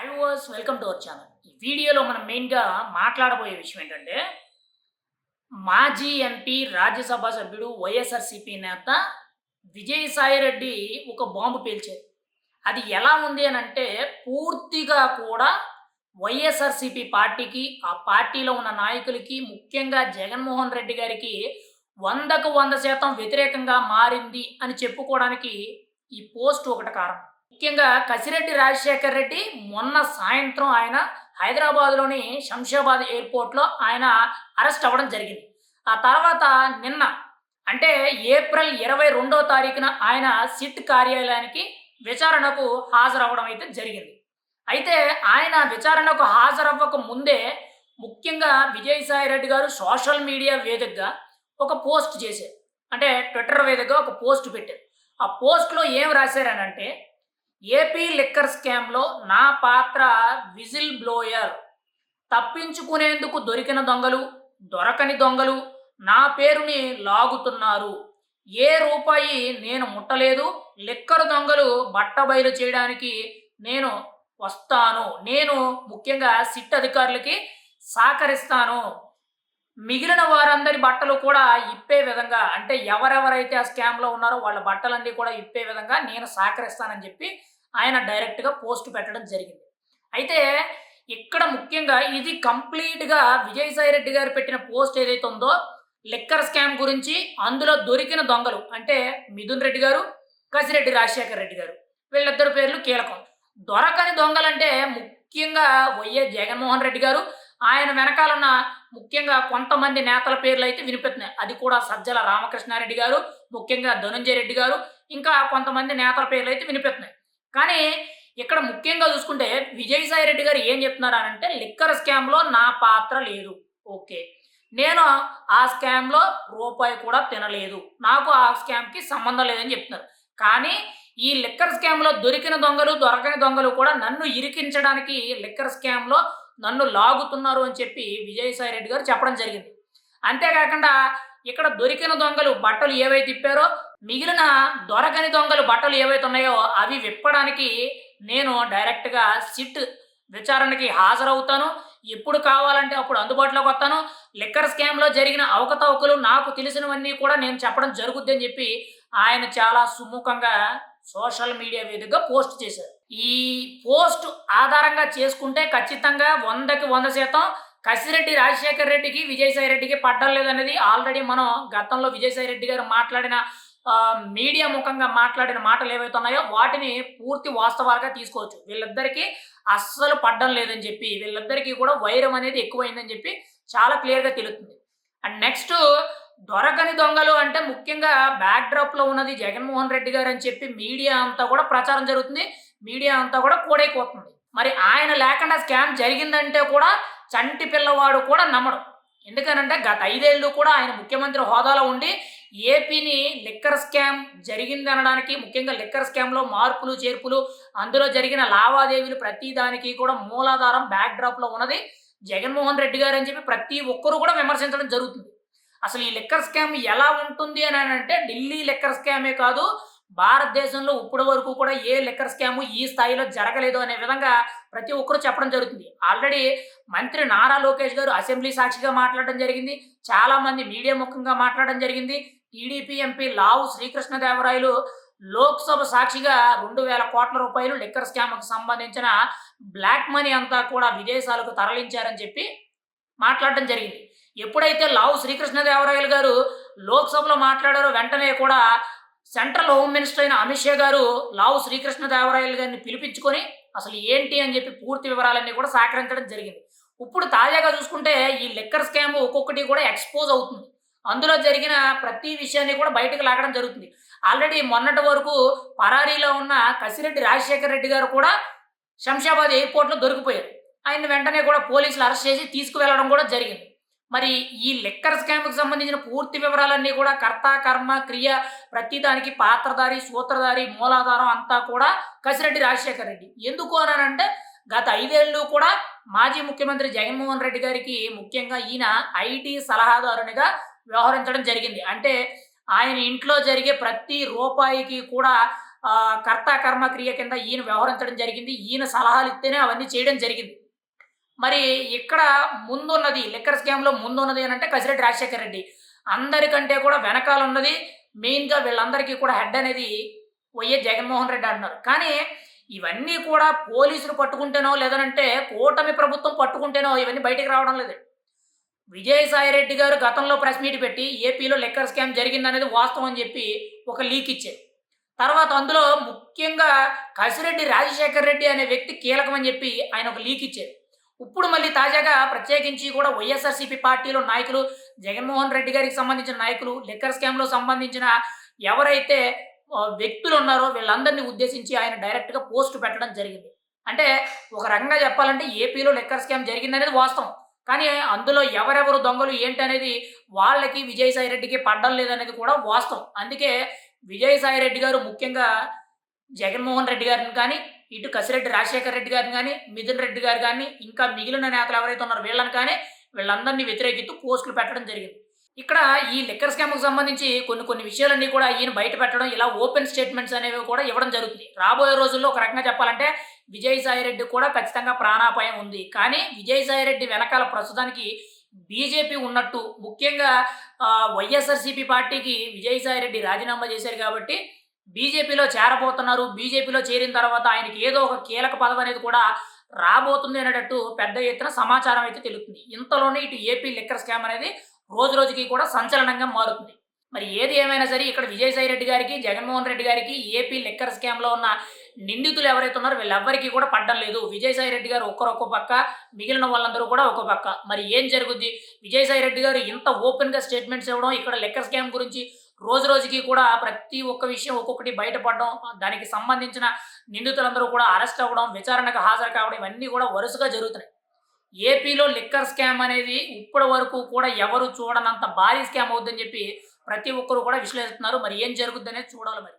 I was welcome to our channel ఈ వీడియోలో మనం మెయిన్గా మాట్లాడబోయే విషయం ఏంటంటే మాజీ ఎంపీ రాజ్యసభ సభ్యుడు వైఎస్ఆర్సీపీ నేత విజయసాయిరెడ్డి ఒక బాంబు పేల్చారు. అది ఎలా ఉంది అని అంటే పూర్తిగా కూడా వైఎస్ఆర్సీపీ పార్టీకి ఆ పార్టీలో ఉన్న నాయకులకి ముఖ్యంగా జగన్మోహన్ రెడ్డి గారికి వందకు వంద శాతం వ్యతిరేకంగా మారింది అని చెప్పుకోవడానికి ఈ పోస్ట్ ఒకటి కారణం. ముఖ్యంగా కసిరెడ్డి రాజశేఖర్ రెడ్డి మొన్న సాయంత్రం ఆయన హైదరాబాద్లోని శంషాబాద్ ఎయిర్పోర్ట్లో ఆయన అరెస్ట్ అవ్వడం జరిగింది. ఆ తర్వాత నిన్న అంటే ఏప్రిల్ ఇరవై రెండో తారీఖున ఆయన సిట్ కార్యాలయానికి విచారణకు హాజరవ్వడం అయితే జరిగింది. అయితే ఆయన విచారణకు హాజరవ్వక ముందే ముఖ్యంగా విజయసాయి రెడ్డి గారు సోషల్ మీడియా వేదికగా ఒక పోస్ట్ చేశారు. అంటే ట్విట్టర్ వేదికగా ఒక పోస్ట్ పెట్టారు. ఆ పోస్ట్లో ఏం రాశారనంటే ఏపీ లిక్కర్ స్కామ్లో నా పాత్ర విజిల్ బ్లోయర్. తప్పించుకునేందుకు దొరికిన దొంగలు దొరకని దొంగలు నా పేరుని లాగుతున్నారు. ఏ రూపాయి నేను ముట్టలేదు లిక్కర్ దొంగలు బట్టబయలు చేయడానికి నేను వస్తాను. నేను ముఖ్యంగా సిట్ అధికారులకి సహకరిస్తాను. మిగిలిన వారందరి బట్టలు కూడా ఇప్పే విధంగా అంటే ఎవరెవరైతే ఆ స్కామ్లో ఉన్నారో వాళ్ళ బట్టలన్నీ కూడా ఇప్పే విధంగా నేను సహకరిస్తానని చెప్పి ఆయన డైరెక్ట్గా పోస్ట్ పెట్టడం జరిగింది. అయితే ఇక్కడ ముఖ్యంగా ఇది కంప్లీట్గా విజయసాయి రెడ్డి గారు పెట్టిన పోస్ట్ ఏదైతే ఉందో లిక్కర్ స్కామ్ గురించి అందులో దొరికిన దొంగలు అంటే మిథున్ రెడ్డి గారు కసిరెడ్డి రాజశేఖర్ రెడ్డి గారు వీళ్ళిద్దరు పేర్లు కీలకం. దొరకని దొంగలంటే ముఖ్యంగా వైఎస్ జగన్మోహన్ రెడ్డి గారు ఆయన వెనకాలన్న ముఖ్యంగా కొంతమంది నేతల పేర్లు అయితే వినిపిస్తున్నాయి. అది కూడా సజ్జల రామకృష్ణారెడ్డి గారు ముఖ్యంగా ధనుంజయ రెడ్డి గారు ఇంకా కొంతమంది నేతల పేర్లు అయితే వినిపిస్తున్నాయి. కానీ ఇక్కడ ముఖ్యంగా చూసుకుంటే విజయసాయి రెడ్డి గారు ఏం చెప్తున్నారు అని అంటే లిక్కర్ స్కామ్లో నా పాత్ర లేదు. ఓకే. నేను ఆ స్కామ్లో రూపాయి కూడా తినలేదు. నాకు ఆ స్కామ్కి సంబంధం లేదని చెప్తున్నారు. కానీ ఈ లిక్కర్ స్కామ్లో దొరికిన దొంగలు దొరకని దొంగలు కూడా నన్ను ఇరికించడానికి లిక్కర్ స్కామ్లో నన్ను లాగుతున్నారు అని చెప్పి విజయసాయి రెడ్డి గారు చెప్పడం జరిగింది. అంతేకాకుండా ఇక్కడ దొరికిన దొంగలు బట్టలు ఏవైతే తిప్పారో మిగిలిన దొరకని దొంగలు బట్టలు ఏవైతే ఉన్నాయో అవి విప్పడానికి నేను డైరెక్ట్గా సిట్ విచారణకి హాజరవుతాను. ఎప్పుడు కావాలంటే అప్పుడు అందుబాటులోకి వస్తాను. లిక్కర్ స్కామ్లో జరిగిన అవకతవకలు నాకు తెలిసినవన్నీ కూడా నేను చెప్పడం జరుగుద్ది అని చెప్పి ఆయన చాలా సుముఖంగా సోషల్ మీడియా వేదికగా పోస్ట్ చేశారు. ఈ పోస్ట్ ఆధారంగా చేసుకుంటే ఖచ్చితంగా వందకి వంద శాతం కసిరెడ్డి రాజశేఖర్ రెడ్డికి విజయసాయి రెడ్డికి పడ్డం లేదనేది ఆల్రెడీ మనం గతంలో విజయసాయి రెడ్డి గారు మాట్లాడిన మీడియా ముఖంగా మాట్లాడిన మాటలు ఏవైతే ఉన్నాయో వాటిని పూర్తి వాస్తవాలుగా తీసుకోవచ్చు. వీళ్ళిద్దరికీ అస్సలు పడ్డం లేదని చెప్పి వీళ్ళిద్దరికీ కూడా వైరం అనేది ఎక్కువైందని చెప్పి చాలా క్లియర్గా తెలుస్తుంది. అండ్ నెక్స్ట్ దొరకని దొంగలు అంటే ముఖ్యంగా బ్యాక్ డ్రాప్లో ఉన్నది జగన్మోహన్ రెడ్డి గారు అని చెప్పి మీడియా అంతా కూడా ప్రచారం జరుగుతుంది. మీడియా అంతా కూడా కూడైపోతుంది. మరి ఆయన లేకుండా స్కామ్ జరిగిందంటే కూడా చంటి పిల్లవాడు కూడా నమ్మడు. ఎందుకనంటే గత ఐదేళ్ళు కూడా ఆయన ముఖ్యమంత్రి హోదాలో ఉండి ఏపీని లిక్కర్ స్కామ్ జరిగింది అనడానికి ముఖ్యంగా లిక్కర్ స్కామ్లో మార్పులు చేర్పులు అందులో జరిగిన లావాదేవీలు ప్రతి దానికి కూడా మూలాధారం బ్యాక్ డ్రాప్లో ఉన్నది జగన్మోహన్ రెడ్డి గారు అని చెప్పి ప్రతి ఒక్కరు కూడా విమర్శించడం జరుగుతుంది. అసలు ఈ లిక్కర్ స్కామ్ ఎలా ఉంటుంది అని అంటే ఢిల్లీ లిక్కర్ స్కామే కాదు భారతదేశంలో ఇప్పటి వరకు కూడా ఏ లిక్కర్ స్కాము ఈ స్థాయిలో జరగలేదు అనే విధంగా ప్రతి ఒక్కరు చెప్పడం జరుగుతుంది. ఆల్రెడీ మంత్రి నారా లోకేష్ గారు అసెంబ్లీ సాక్షిగా మాట్లాడడం జరిగింది చాలామంది మీడియా ముఖంగా మాట్లాడడం జరిగింది. టీడీపీ ఎంపీ లావు శ్రీకృష్ణదేవరాయలు లోక్సభ సాక్షిగా రెండు వేల కోట్ల రూపాయలు లిక్కర్ స్కామ్కు సంబంధించిన బ్లాక్ మనీ అంతా కూడా విదేశాలకు తరలించారని చెప్పి మాట్లాడడం జరిగింది. ఎప్పుడైతే లావు శ్రీకృష్ణదేవరాయలు గారు లోక్సభలో మాట్లాడారో వెంటనే కూడా సెంట్రల్ హోమ్ మినిస్టర్ అయిన అమిత్ షా గారు లావు శ్రీకృష్ణదేవరాయలు గారిని పిలిపించుకొని అసలు ఏంటి అని చెప్పి పూర్తి వివరాలన్నీ కూడా సేకరించడం జరిగింది. ఇప్పుడు తాజాగా చూసుకుంటే ఈ లిక్కర్ స్కామ్ ఒక్కొక్కటి కూడా ఎక్స్పోజ్ అవుతుంది. అందులో జరిగిన ప్రతి విషయాన్ని కూడా బయటకు లాగడం జరుగుతుంది. ఆల్రెడీ మొన్నటి వరకు పరారీలో ఉన్న కసిరెడ్డి రాజశేఖర్ రెడ్డి గారు కూడా శంషాబాద్ ఎయిర్పోర్ట్లో దొరికిపోయారు. ఆయన వెంటనే కూడా పోలీసులు అరెస్ట్ చేసి తీసుకువెళ్ళడం కూడా జరిగింది. మరి ఈ లిక్కర్ స్కామ్కి సంబంధించిన పూర్తి వివరాలన్నీ కూడా కర్త కర్మ క్రియ ప్రతి దానికి పాత్రధారి సూత్రధారి మూలాధారం అంతా కూడా కసిరెడ్డి రాజశేఖర్ రెడ్డి. ఎందుకు అనంటే గత ఐదేళ్ళు కూడా మాజీ ముఖ్యమంత్రి జగన్మోహన్ రెడ్డి గారికి ముఖ్యంగా ఈయన ఐటీ సలహాదారునిగా వ్యవహరించడం జరిగింది. అంటే ఆయన ఇంట్లో జరిగే ప్రతి రూపాయికి కూడా కర్త కర్మ క్రియ కింద ఈయన వ్యవహరించడం జరిగింది. ఈయన సలహాలు ఇస్తేనే అవన్నీ చేయడం జరిగింది. మరి ఇక్కడ ముందున్నది లిక్కర్ స్కామ్లో ముందున్నది అని అంటే కసిరెడ్డి రాజశేఖర రెడ్డి. అందరికంటే కూడా వెనకాల ఉన్నది మెయిన్గా వీళ్ళందరికీ కూడా హెడ్ అనేది వైఎస్ జగన్మోహన్ రెడ్డి అంటున్నారు. కానీ ఇవన్నీ కూడా పోలీసులు పట్టుకుంటేనో లేదనంటే కూటమి ప్రభుత్వం పట్టుకుంటేనో ఇవన్నీ బయటికి రావడం లేదు. విజయసాయి రెడ్డి గారు గతంలో ప్రెస్ మీట్ పెట్టి ఏపీలో లెక్కర్ స్కామ్ జరిగిందనేది వాస్తవం అని చెప్పి ఒక లీక్ ఇచ్చారు. తర్వాత అందులో ముఖ్యంగా కసిరెడ్డి రాజశేఖర్ రెడ్డి అనే వ్యక్తి కీలకమని చెప్పి ఆయన ఒక లీక్ ఇచ్చారు. ఇప్పుడు మళ్ళీ తాజాగా ప్రత్యేకించి కూడా వైఎస్ఆర్సీపీ పార్టీలో నాయకులు జగన్మోహన్ రెడ్డి గారికి సంబంధించిన నాయకులు లిక్కర్ స్కామ్లో సంబంధించిన ఎవరైతే వ్యక్తులు ఉన్నారో వీళ్ళందరినీ ఉద్దేశించి ఆయన డైరెక్ట్గా పోస్ట్ పెట్టడం జరిగింది. అంటే ఒక రకంగా చెప్పాలంటే ఏపీలో లిక్కర్ స్కామ్ జరిగిందనేది వాస్తవం. కానీ అందులో ఎవరెవరు దొంగలు ఏంటి అనేది వాళ్ళకి విజయసాయి రెడ్డికి పడ్డం లేదనేది కూడా వాస్తవం. అందుకే విజయసాయి రెడ్డి గారు ముఖ్యంగా జగన్మోహన్ రెడ్డి గారిని కానీ ఇటు కసిరెడ్డి రాజశేఖర రెడ్డి గారిని కానీ మిథున్ రెడ్డి గారు కానీ ఇంకా మిగిలిన నేతలు ఎవరైతే ఉన్నారో వీళ్ళని కానీ వీళ్ళందరినీ వ్యతిరేకిస్తూ పోస్టులు పెట్టడం జరిగింది. ఇక్కడ ఈ లిక్కర్ స్కామ్కు సంబంధించి కొన్ని కొన్ని విషయాలన్నీ కూడా ఈయన బయట పెట్టడం ఇలా ఓపెన్ స్టేట్మెంట్స్ అనేవి కూడా ఇవ్వడం జరుగుతుంది. రాబోయే రోజుల్లో ఒక రకంగా చెప్పాలంటే విజయసాయి రెడ్డి కూడా ఖచ్చితంగా ప్రాణాపాయం ఉంది. కానీ విజయసాయి రెడ్డి వెనకాల ప్రస్తుతానికి బీజేపీ ఉన్నట్టు ముఖ్యంగా వైఎస్ఆర్సీపీ పార్టీకి విజయసాయి రెడ్డి రాజీనామా చేశారు కాబట్టి బీజేపీలో చేరబోతున్నారు. బీజేపీలో చేరిన తర్వాత ఆయనకి ఏదో ఒక కీలక పదవి అనేది కూడా రాబోతుంది అనేటట్టు పెద్ద ఎత్తున సమాచారం అయితే తెలుస్తుంది. ఇంతలోనే ఇటు ఏపీ లిక్కర్ స్కామ్ అనేది రోజు రోజుకి కూడా సంచలనంగా మారుతుంది. మరి ఏది ఏమైనా సరే ఇక్కడ విజయసాయి రెడ్డి గారికి జగన్మోహన్ రెడ్డి గారికి ఏపీ లిక్కర్ స్కామ్లో ఉన్న నిందితులు ఎవరైతే ఉన్నారో వీళ్ళెవ్వరికీ కూడా పడ్డం లేదు. విజయసాయి రెడ్డి గారు ఒక్కరు పక్క మిగిలిన వాళ్ళందరూ కూడా ఒక పక్క. మరి ఏం జరుగుద్ది? విజయసాయి రెడ్డి గారు ఇంత ఓపెన్గా స్టేట్మెంట్స్ ఇవ్వడం ఇక్కడ లెక్కర్ స్కామ్ గురించి రోజు రోజుకి కూడా ప్రతి ఒక్క విషయం ఒక్కొక్కటి బయటపడడం దానికి సంబంధించిన నిందితులందరూ కూడా అరెస్ట్ అవ్వడం విచారణకు హాజరు కావడం ఇవన్నీ కూడా వరుసగా జరుగుతున్నాయి. ఏపీలో లిక్కర్ స్కామ్ అనేది ఇప్పటి వరకు కూడా ఎవరు చూడనంత భారీ స్కామ్ అవుద్దని చెప్పి ప్రతి ఒక్కరు కూడా విశ్లేషిస్తున్నారు. మరి ఏం జరుగుద్ది అనేది చూడాలి మరి.